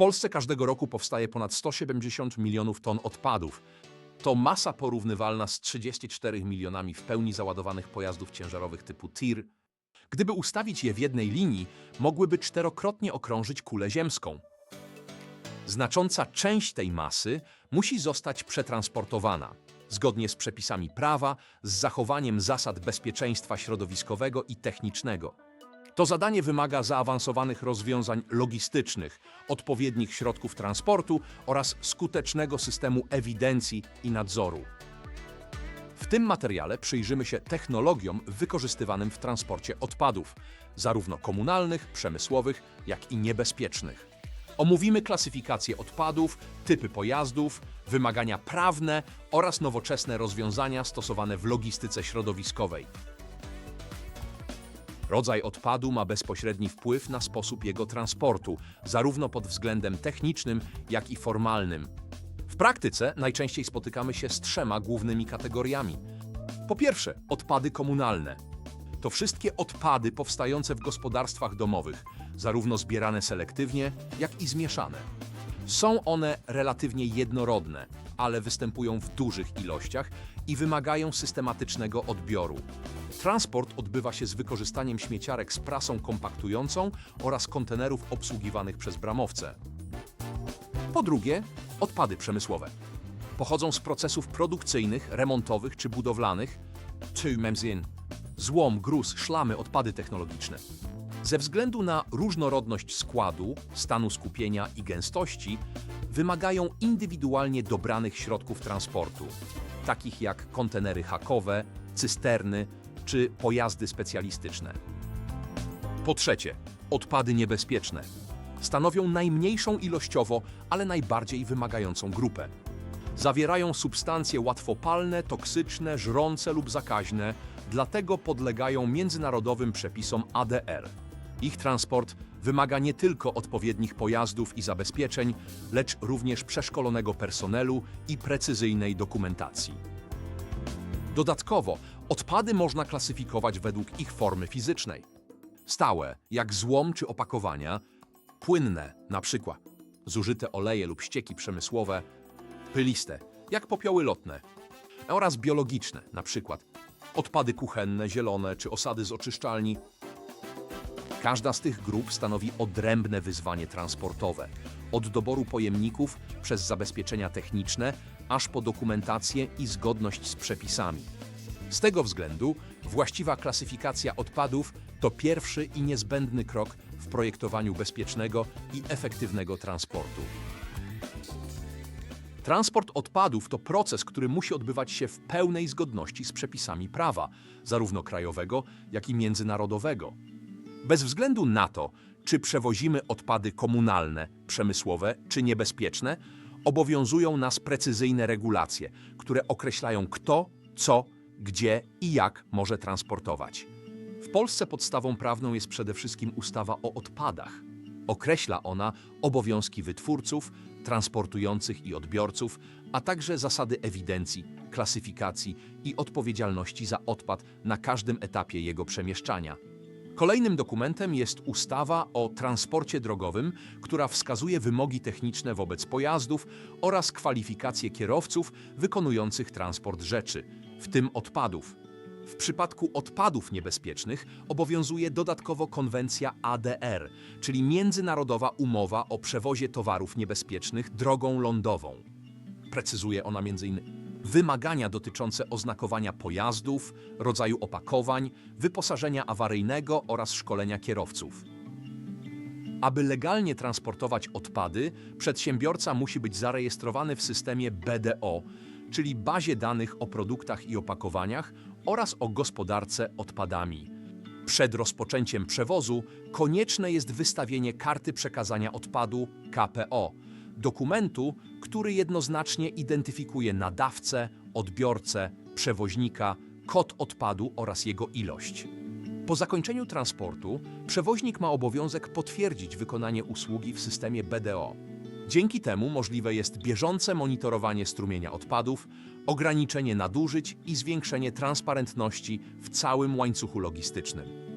Polsce każdego roku powstaje ponad 170 milionów ton odpadów. To masa porównywalna z 34 milionami w pełni załadowanych pojazdów ciężarowych typu TIR. Gdyby ustawić je w jednej linii, mogłyby czterokrotnie okrążyć kulę ziemską. Znacząca część tej masy musi zostać przetransportowana, zgodnie z przepisami prawa, z zachowaniem zasad bezpieczeństwa środowiskowego i technicznego. To zadanie wymaga zaawansowanych rozwiązań logistycznych, odpowiednich środków transportu oraz skutecznego systemu ewidencji i nadzoru. W tym materiale przyjrzymy się technologiom wykorzystywanym w transporcie odpadów, zarówno komunalnych, przemysłowych, jak i niebezpiecznych. Omówimy klasyfikację odpadów, typy pojazdów, wymagania prawne oraz nowoczesne rozwiązania stosowane w logistyce środowiskowej. Rodzaj odpadu ma bezpośredni wpływ na sposób jego transportu, zarówno pod względem technicznym, jak i formalnym. W praktyce najczęściej spotykamy się z trzema głównymi kategoriami. Po pierwsze, odpady komunalne. To wszystkie odpady powstające w gospodarstwach domowych, zarówno zbierane selektywnie, jak i zmieszane. Są one relatywnie jednorodne, ale występują w dużych ilościach i wymagają systematycznego odbioru. Transport odbywa się z wykorzystaniem śmieciarek z prasą kompaktującą oraz kontenerów obsługiwanych przez bramowce. Po drugie, odpady przemysłowe. Pochodzą z procesów produkcyjnych, remontowych czy budowlanych. Tu memzin. Złom, gruz, szlamy, odpady technologiczne. Ze względu na różnorodność składu, stanu skupienia i gęstości, wymagają indywidualnie dobranych środków transportu, takich jak kontenery hakowe, cysterny czy pojazdy specjalistyczne. Po trzecie, odpady niebezpieczne. Stanowią najmniejszą ilościowo, ale najbardziej wymagającą grupę. Zawierają substancje łatwopalne, toksyczne, żrące lub zakaźne, dlatego podlegają międzynarodowym przepisom ADR. Ich transport wymaga nie tylko odpowiednich pojazdów i zabezpieczeń, lecz również przeszkolonego personelu i precyzyjnej dokumentacji. Dodatkowo, odpady można klasyfikować według ich formy fizycznej. Stałe, jak złom czy opakowania, płynne, na przykład zużyte oleje lub ścieki przemysłowe, pyliste, jak popioły lotne, oraz biologiczne, na przykład odpady kuchenne, zielone czy osady z oczyszczalni. Każda z tych grup stanowi odrębne wyzwanie transportowe, od doboru pojemników przez zabezpieczenia techniczne, aż po dokumentację i zgodność z przepisami. Z tego względu właściwa klasyfikacja odpadów to pierwszy i niezbędny krok w projektowaniu bezpiecznego i efektywnego transportu. Transport odpadów to proces, który musi odbywać się w pełnej zgodności z przepisami prawa, zarówno krajowego, jak i międzynarodowego. Bez względu na to, czy przewozimy odpady komunalne, przemysłowe czy niebezpieczne, obowiązują nas precyzyjne regulacje, które określają kto, co, gdzie i jak może transportować. W Polsce podstawą prawną jest przede wszystkim ustawa o odpadach. Określa ona obowiązki wytwórców, transportujących i odbiorców, a także zasady ewidencji, klasyfikacji i odpowiedzialności za odpad na każdym etapie jego przemieszczania. Kolejnym dokumentem jest ustawa o transporcie drogowym, która wskazuje wymogi techniczne wobec pojazdów oraz kwalifikacje kierowców wykonujących transport rzeczy, w tym odpadów. W przypadku odpadów niebezpiecznych obowiązuje dodatkowo konwencja ADR, czyli Międzynarodowa Umowa o Przewozie Towarów Niebezpiecznych drogą lądową. Precyzuje ona m.in. wymagania dotyczące oznakowania pojazdów, rodzaju opakowań, wyposażenia awaryjnego oraz szkolenia kierowców. Aby legalnie transportować odpady, przedsiębiorca musi być zarejestrowany w systemie BDO, czyli bazie danych o produktach i opakowaniach oraz o gospodarce odpadami. Przed rozpoczęciem przewozu konieczne jest wystawienie karty przekazania odpadu KPO, dokumentu, który jednoznacznie identyfikuje nadawcę, odbiorcę, przewoźnika, kod odpadu oraz jego ilość. Po zakończeniu transportu przewoźnik ma obowiązek potwierdzić wykonanie usługi w systemie BDO. Dzięki temu możliwe jest bieżące monitorowanie strumienia odpadów, ograniczenie nadużyć i zwiększenie transparentności w całym łańcuchu logistycznym.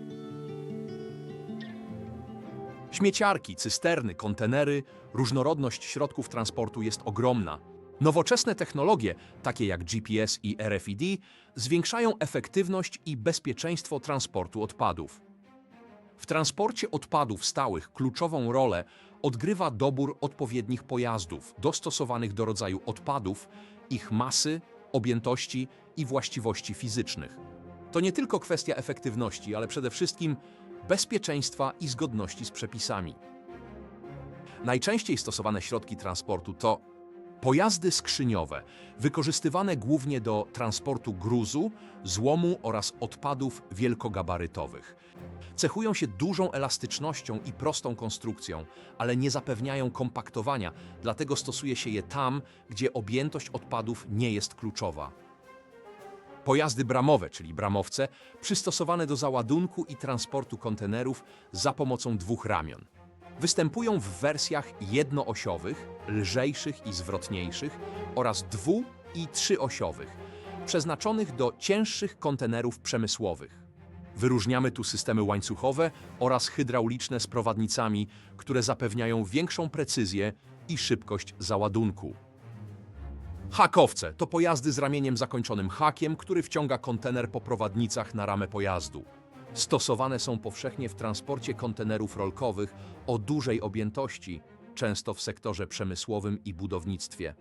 Śmieciarki, cysterny, kontenery, różnorodność środków transportu jest ogromna. Nowoczesne technologie, takie jak GPS i RFID, zwiększają efektywność i bezpieczeństwo transportu odpadów. W transporcie odpadów stałych kluczową rolę odgrywa dobór odpowiednich pojazdów dostosowanych do rodzaju odpadów, ich masy, objętości i właściwości fizycznych. To nie tylko kwestia efektywności, ale przede wszystkim bezpieczeństwa i zgodności z przepisami. Najczęściej stosowane środki transportu to pojazdy skrzyniowe, wykorzystywane głównie do transportu gruzu, złomu oraz odpadów wielkogabarytowych. Cechują się dużą elastycznością i prostą konstrukcją, ale nie zapewniają kompaktowania, dlatego stosuje się je tam, gdzie objętość odpadów nie jest kluczowa. Pojazdy bramowe, czyli bramowce, przystosowane do załadunku i transportu kontenerów za pomocą dwóch ramion. Występują w wersjach jednoosiowych, lżejszych i zwrotniejszych oraz dwu- i trzyosiowych, przeznaczonych do cięższych kontenerów przemysłowych. Wyróżniamy tu systemy łańcuchowe oraz hydrauliczne z prowadnicami, które zapewniają większą precyzję i szybkość załadunku. Hakowce to pojazdy z ramieniem zakończonym hakiem, który wciąga kontener po prowadnicach na ramę pojazdu. Stosowane są powszechnie w transporcie kontenerów rolkowych o dużej objętości, często w sektorze przemysłowym i budownictwie.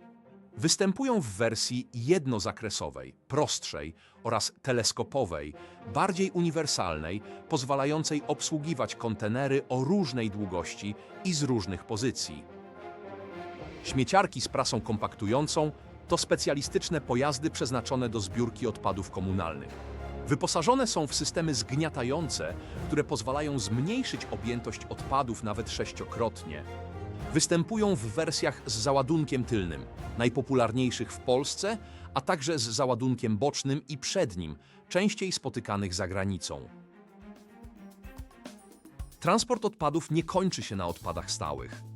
Występują w wersji jednozakresowej, prostszej oraz teleskopowej, bardziej uniwersalnej, pozwalającej obsługiwać kontenery o różnej długości i z różnych pozycji. Śmieciarki z prasą kompaktującą to specjalistyczne pojazdy przeznaczone do zbiórki odpadów komunalnych. Wyposażone są w systemy zgniatające, które pozwalają zmniejszyć objętość odpadów nawet sześciokrotnie. Występują w wersjach z załadunkiem tylnym, najpopularniejszych w Polsce, a także z załadunkiem bocznym i przednim, częściej spotykanych za granicą. Transport odpadów nie kończy się na odpadach stałych.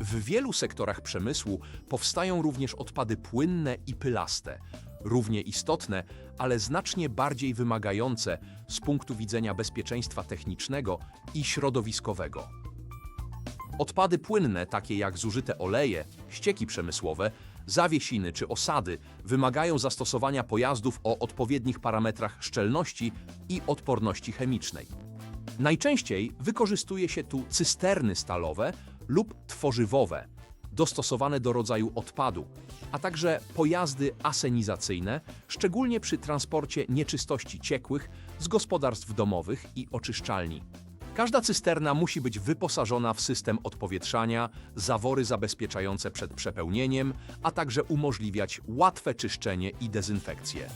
W wielu sektorach przemysłu powstają również odpady płynne i pylaste, równie istotne, ale znacznie bardziej wymagające z punktu widzenia bezpieczeństwa technicznego i środowiskowego. Odpady płynne, takie jak zużyte oleje, ścieki przemysłowe, zawiesiny czy osady, wymagają zastosowania pojazdów o odpowiednich parametrach szczelności i odporności chemicznej. Najczęściej wykorzystuje się tu cysterny stalowe lub tworzywowe, dostosowane do rodzaju odpadu, a także pojazdy asenizacyjne, szczególnie przy transporcie nieczystości ciekłych z gospodarstw domowych i oczyszczalni. Każda cysterna musi być wyposażona w system odpowietrzania, zawory zabezpieczające przed przepełnieniem, a także umożliwiać łatwe czyszczenie i dezynfekcję.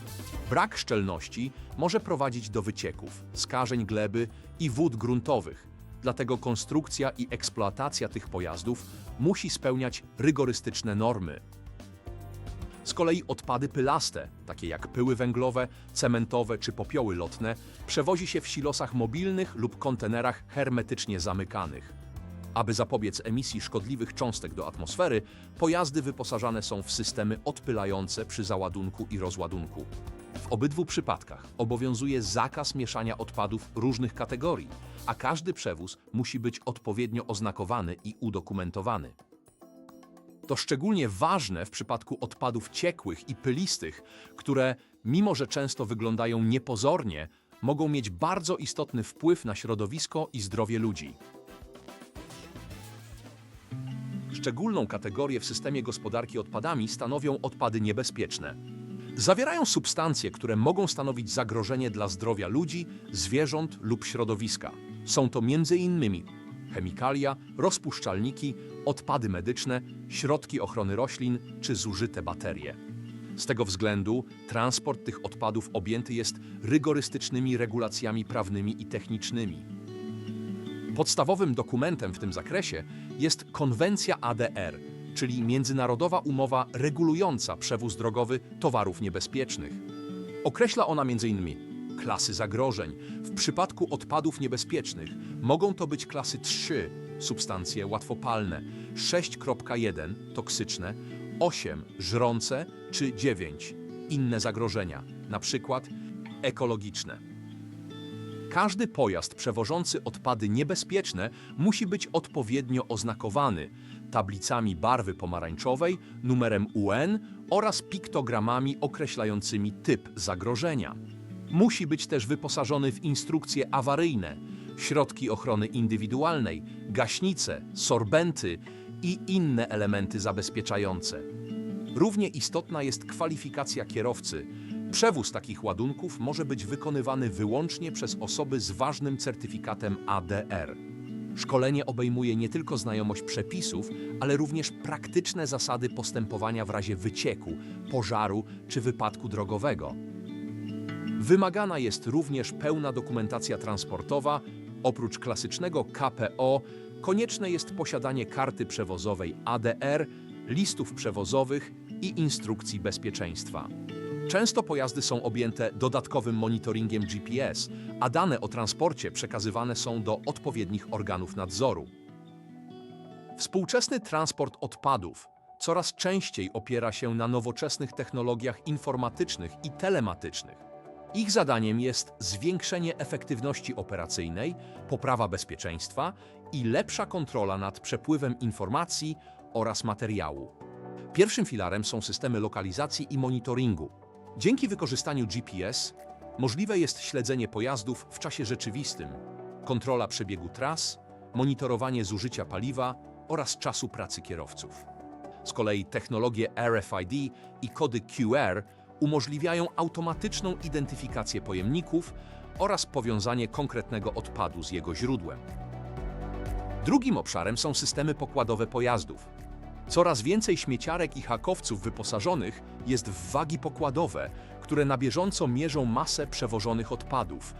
Brak szczelności może prowadzić do wycieków, skażeń gleby i wód gruntowych, dlatego konstrukcja i eksploatacja tych pojazdów musi spełniać rygorystyczne normy. Z kolei odpady pylaste, takie jak pyły węglowe, cementowe czy popioły lotne, przewozi się w silosach mobilnych lub kontenerach hermetycznie zamykanych. Aby zapobiec emisji szkodliwych cząstek do atmosfery, pojazdy wyposażane są w systemy odpylające przy załadunku i rozładunku. W obydwu przypadkach obowiązuje zakaz mieszania odpadów różnych kategorii, a każdy przewóz musi być odpowiednio oznakowany i udokumentowany. To szczególnie ważne w przypadku odpadów ciekłych i pylistych, które, mimo że często wyglądają niepozornie, mogą mieć bardzo istotny wpływ na środowisko i zdrowie ludzi. Szczególną kategorię w systemie gospodarki odpadami stanowią odpady niebezpieczne. Zawierają substancje, które mogą stanowić zagrożenie dla zdrowia ludzi, zwierząt lub środowiska. Są to m.in. chemikalia, rozpuszczalniki, odpady medyczne, środki ochrony roślin czy zużyte baterie. Z tego względu transport tych odpadów objęty jest rygorystycznymi regulacjami prawnymi i technicznymi. Podstawowym dokumentem w tym zakresie jest Konwencja ADR, czyli Międzynarodowa Umowa regulująca przewóz drogowy towarów niebezpiecznych. Określa ona m.in. klasy zagrożeń. W przypadku odpadów niebezpiecznych mogą to być klasy 3 substancje łatwopalne, 6.1 toksyczne, 8 żrące czy 9 inne zagrożenia, na przykład ekologiczne. Każdy pojazd przewożący odpady niebezpieczne musi być odpowiednio oznakowany tablicami barwy pomarańczowej, numerem UN oraz piktogramami określającymi typ zagrożenia. Musi być też wyposażony w instrukcje awaryjne, środki ochrony indywidualnej, gaśnice, sorbenty i inne elementy zabezpieczające. Równie istotna jest kwalifikacja kierowcy. Przewóz takich ładunków może być wykonywany wyłącznie przez osoby z ważnym certyfikatem ADR. Szkolenie obejmuje nie tylko znajomość przepisów, ale również praktyczne zasady postępowania w razie wycieku, pożaru czy wypadku drogowego. Wymagana jest również pełna dokumentacja transportowa. Oprócz klasycznego KPO, konieczne jest posiadanie karty przewozowej ADR, listów przewozowych i instrukcji bezpieczeństwa. Często pojazdy są objęte dodatkowym monitoringiem GPS, a dane o transporcie przekazywane są do odpowiednich organów nadzoru. Współczesny transport odpadów coraz częściej opiera się na nowoczesnych technologiach informatycznych i telematycznych. Ich zadaniem jest zwiększenie efektywności operacyjnej, poprawa bezpieczeństwa i lepsza kontrola nad przepływem informacji oraz materiału. Pierwszym filarem są systemy lokalizacji i monitoringu. Dzięki wykorzystaniu GPS możliwe jest śledzenie pojazdów w czasie rzeczywistym, kontrola przebiegu tras, monitorowanie zużycia paliwa oraz czasu pracy kierowców. Z kolei technologie RFID i kody QR umożliwiają automatyczną identyfikację pojemników oraz powiązanie konkretnego odpadu z jego źródłem. Drugim obszarem są systemy pokładowe pojazdów. Coraz więcej śmieciarek i hakowców wyposażonych jest w wagi pokładowe, które na bieżąco mierzą masę przewożonych odpadów.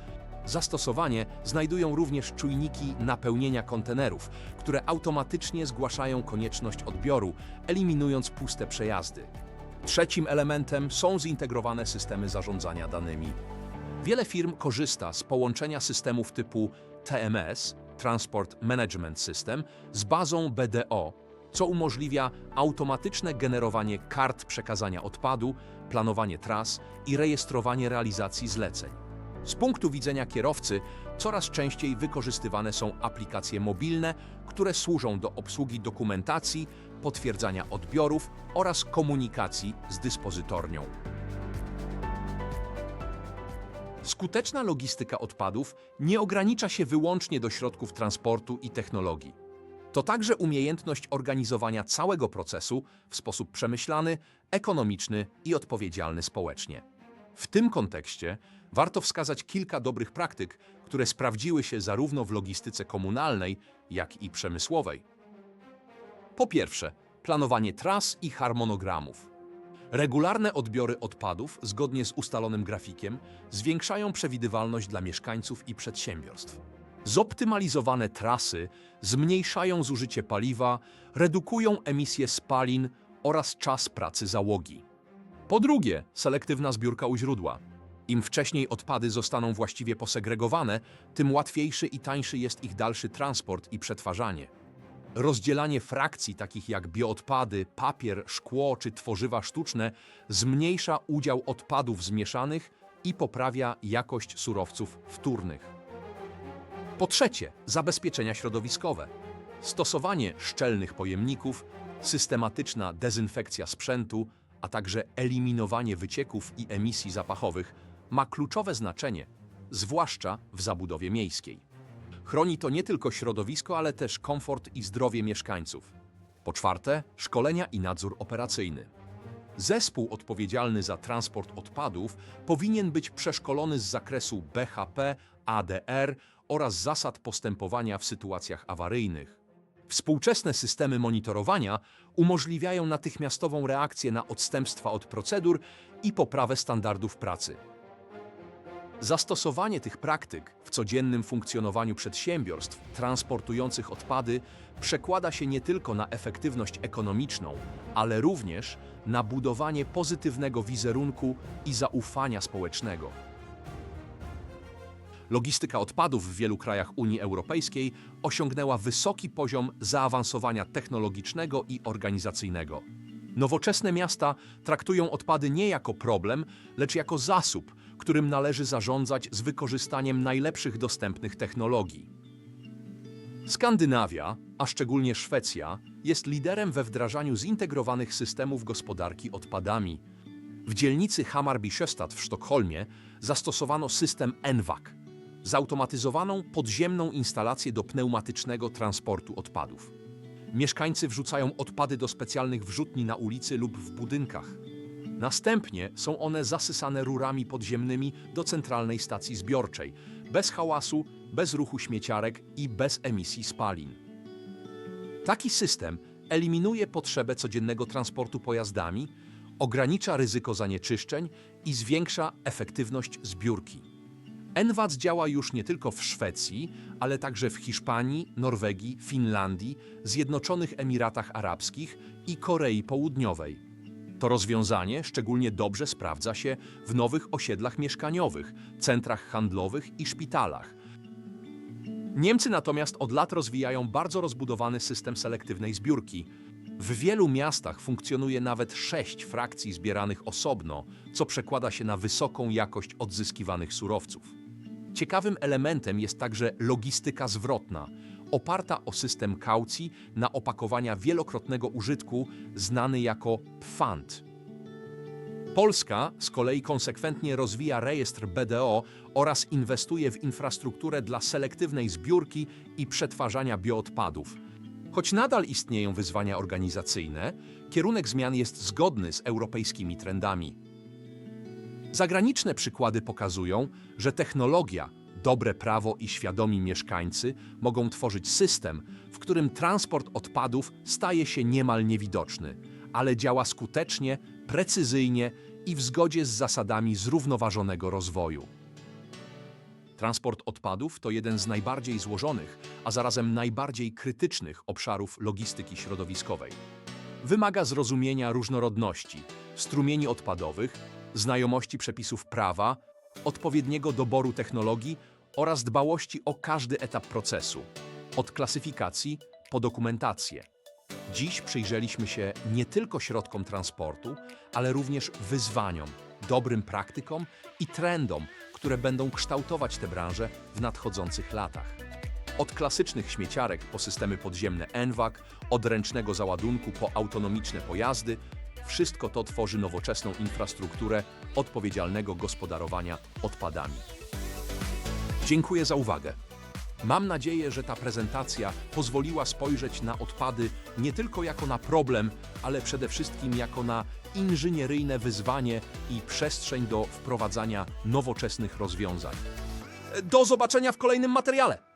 Zastosowanie znajdują również czujniki napełnienia kontenerów, które automatycznie zgłaszają konieczność odbioru, eliminując puste przejazdy. Trzecim elementem są zintegrowane systemy zarządzania danymi. Wiele firm korzysta z połączenia systemów typu TMS Transport Management System z bazą BDO, co umożliwia automatyczne generowanie kart przekazania odpadu, planowanie tras i rejestrowanie realizacji zleceń. Z punktu widzenia kierowcy coraz częściej wykorzystywane są aplikacje mobilne, które służą do obsługi dokumentacji, potwierdzania odbiorów oraz komunikacji z dyspozytornią. Skuteczna logistyka odpadów nie ogranicza się wyłącznie do środków transportu i technologii. To także umiejętność organizowania całego procesu w sposób przemyślany, ekonomiczny i odpowiedzialny społecznie. W tym kontekście warto wskazać kilka dobrych praktyk, które sprawdziły się zarówno w logistyce komunalnej, jak i przemysłowej. Po pierwsze, planowanie tras i harmonogramów. Regularne odbiory odpadów, zgodnie z ustalonym grafikiem, zwiększają przewidywalność dla mieszkańców i przedsiębiorstw. Zoptymalizowane trasy zmniejszają zużycie paliwa, redukują emisję spalin oraz czas pracy załogi. Po drugie, selektywna zbiórka u źródła. Im wcześniej odpady zostaną właściwie posegregowane, tym łatwiejszy i tańszy jest ich dalszy transport i przetwarzanie. Rozdzielanie frakcji takich jak bioodpady, papier, szkło czy tworzywa sztuczne zmniejsza udział odpadów zmieszanych i poprawia jakość surowców wtórnych. Po trzecie, zabezpieczenia środowiskowe. Stosowanie szczelnych pojemników, systematyczna dezynfekcja sprzętu, a także eliminowanie wycieków i emisji zapachowych ma kluczowe znaczenie, zwłaszcza w zabudowie miejskiej. Chroni to nie tylko środowisko, ale też komfort i zdrowie mieszkańców. Po czwarte, szkolenia i nadzór operacyjny. Zespół odpowiedzialny za transport odpadów powinien być przeszkolony z zakresu BHP, ADR oraz zasad postępowania w sytuacjach awaryjnych. Współczesne systemy monitorowania umożliwiają natychmiastową reakcję na odstępstwa od procedur i poprawę standardów pracy. Zastosowanie tych praktyk w codziennym funkcjonowaniu przedsiębiorstw transportujących odpady przekłada się nie tylko na efektywność ekonomiczną, ale również na budowanie pozytywnego wizerunku i zaufania społecznego. Logistyka odpadów w wielu krajach Unii Europejskiej osiągnęła wysoki poziom zaawansowania technologicznego i organizacyjnego. Nowoczesne miasta traktują odpady nie jako problem, lecz jako zasób, którym należy zarządzać z wykorzystaniem najlepszych dostępnych technologii. Skandynawia, a szczególnie Szwecja, jest liderem we wdrażaniu zintegrowanych systemów gospodarki odpadami. W dzielnicy Hammarby Sjöstad w Sztokholmie zastosowano system ENVAC, zautomatyzowaną podziemną instalację do pneumatycznego transportu odpadów. Mieszkańcy wrzucają odpady do specjalnych wrzutni na ulicy lub w budynkach. Następnie są one zasysane rurami podziemnymi do centralnej stacji zbiorczej, bez hałasu, bez ruchu śmieciarek i bez emisji spalin. Taki system eliminuje potrzebę codziennego transportu pojazdami, ogranicza ryzyko zanieczyszczeń i zwiększa efektywność zbiórki. NWAC działa już nie tylko w Szwecji, ale także w Hiszpanii, Norwegii, Finlandii, Zjednoczonych Emiratach Arabskich i Korei Południowej. To rozwiązanie szczególnie dobrze sprawdza się w nowych osiedlach mieszkaniowych, centrach handlowych i szpitalach. Niemcy natomiast od lat rozwijają bardzo rozbudowany system selektywnej zbiórki. W wielu miastach funkcjonuje nawet sześć frakcji zbieranych osobno, co przekłada się na wysoką jakość odzyskiwanych surowców. Ciekawym elementem jest także logistyka zwrotna, oparta o system kaucji na opakowania wielokrotnego użytku, znany jako PFANT. Polska z kolei konsekwentnie rozwija rejestr BDO oraz inwestuje w infrastrukturę dla selektywnej zbiórki i przetwarzania bioodpadów. Choć nadal istnieją wyzwania organizacyjne, kierunek zmian jest zgodny z europejskimi trendami. Zagraniczne przykłady pokazują, że technologia, dobre prawo i świadomi mieszkańcy mogą tworzyć system, w którym transport odpadów staje się niemal niewidoczny, ale działa skutecznie, precyzyjnie i w zgodzie z zasadami zrównoważonego rozwoju. Transport odpadów to jeden z najbardziej złożonych, a zarazem najbardziej krytycznych obszarów logistyki środowiskowej. Wymaga zrozumienia różnorodności, strumieni odpadowych, znajomości przepisów prawa, odpowiedniego doboru technologii oraz dbałości o każdy etap procesu, od klasyfikacji po dokumentację. Dziś przyjrzeliśmy się nie tylko środkom transportu, ale również wyzwaniom, dobrym praktykom i trendom, które będą kształtować tę branżę w nadchodzących latach. Od klasycznych śmieciarek po systemy podziemne ENVAC, od ręcznego załadunku po autonomiczne pojazdy, wszystko to tworzy nowoczesną infrastrukturę odpowiedzialnego gospodarowania odpadami. Dziękuję za uwagę. Mam nadzieję, że ta prezentacja pozwoliła spojrzeć na odpady nie tylko jako na problem, ale przede wszystkim jako na inżynieryjne wyzwanie i przestrzeń do wprowadzania nowoczesnych rozwiązań. Do zobaczenia w kolejnym materiale!